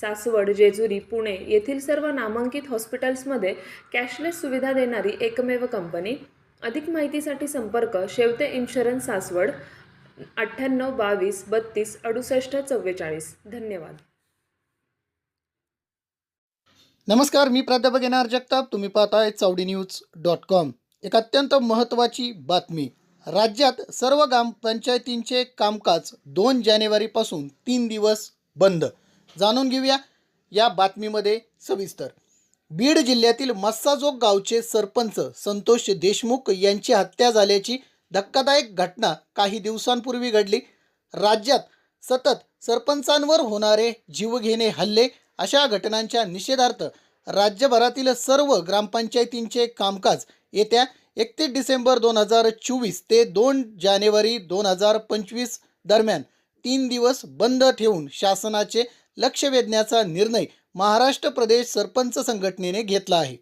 सासवड जेजुरी पुणे येथील सर्व नामांकित हॉस्पिटल्समध्ये कॅशलेस सुविधा देणारी एकमेव कंपनी. अधिक माहितीसाठी संपर्क शेवते इन्शुरन्स सासवड अठ्ठ्याण्णव बावीस बत्तीस अडुसष्ट चव्वेचाळीस. धन्यवाद. नमस्कार मी प्राध्यापक एन जगताप. तुम्ही पाहताय चावडी न्यूज डॉट कॉम. एक अत्यंत महत्त्वाची बातमी. राज्यात सर्व ग्रामपंचायतींचे कामकाज दोन जानेवारीपासून तीन दिवस बंद. जाणून घेऊया या बातमीमध्ये सविस्तर. बीड जिल्ह्यातील मस्साजोग गावचे सरपंच संतोष देशमुख यांची हत्या झाल्याची धक्कादायक घटना काही दिवसांपूर्वी घडली. राज्यात सतत सरपंचांवर होणारे जीवघेणे हल्ले अशा घटनांच्या निषेधार्थ राज्यभरातील सर्व ग्रामपंचायतींचे कामकाज येत्या एकतीस डिसेंबर दोन हजार चोवीस ते दोन जानेवारी दोन हजार पंचवीस दरम्यान तीन दिवस बंद ठेवून शासनाचे लक्ष वेधण्याचा निर्णय महाराष्ट्र प्रदेश सरपंच संघटनेने घेतला आहे.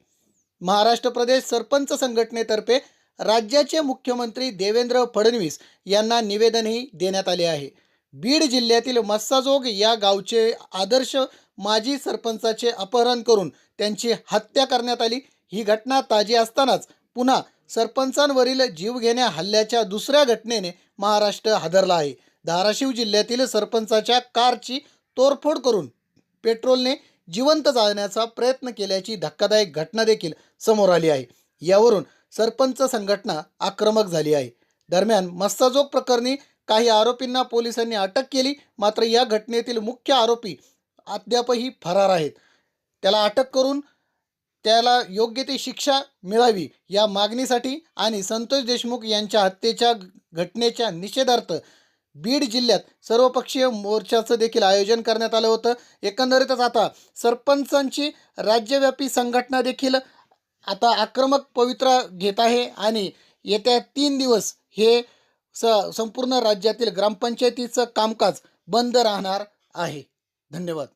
महाराष्ट्र प्रदेश सरपंच संघटनेतर्फे राज्याचे मुख्यमंत्री देवेंद्र फडणवीस यांना निवेदनही देण्यात आले आहे. बीड जिल्ह्यातील मस्साजोग या गावचे आदर्श माजी सरपंचाचे अपहरण करून त्यांची हत्या करण्यात आली. ही घटना ताजी असतानाच पुन्हा सरपंचांवरील जीवघेण्या हल्ल्याच्या दुसऱ्या घटनेने महाराष्ट्र हादरला आहे. धाराशिव जिल्ह्यातील सरपंचाच्या कारची तोडफोड करून पेट्रोलने जिवंत जाळण्याचा प्रयत्न केल्याची धक्कादायक घटना देखील समोर आली आहे. यावरून सरपंच संघटना आक्रमक झाली आहे. दरम्यान मस्ताजोग प्रकरणी काही आरोपींना पोलिसांनी अटक केली मात्र या घटनेतील मुख्य आरोपी अद्यापही फरार आहेत. त्याला अटक करून त्याला योग्य ती शिक्षा मिळावी या मागणीसाठी आणि संतोष देशमुख यांच्या हत्येच्या घटनेच्या निषेधार्थ बीड जिल्ह्यात सर्वपक्षीय मोर्चाचं देखील आयोजन करण्यात आलं होतं. एकंदरीतच आता सरपंचांची राज्यव्यापी संघटना देखील आता आक्रमक पवित्रा घेत आहे आणि येत्या तीन दिवस हे स संपूर्ण राज्यातील ग्रामपंचायतीचं कामकाज बंद राहणार आहे. धन्यवाद.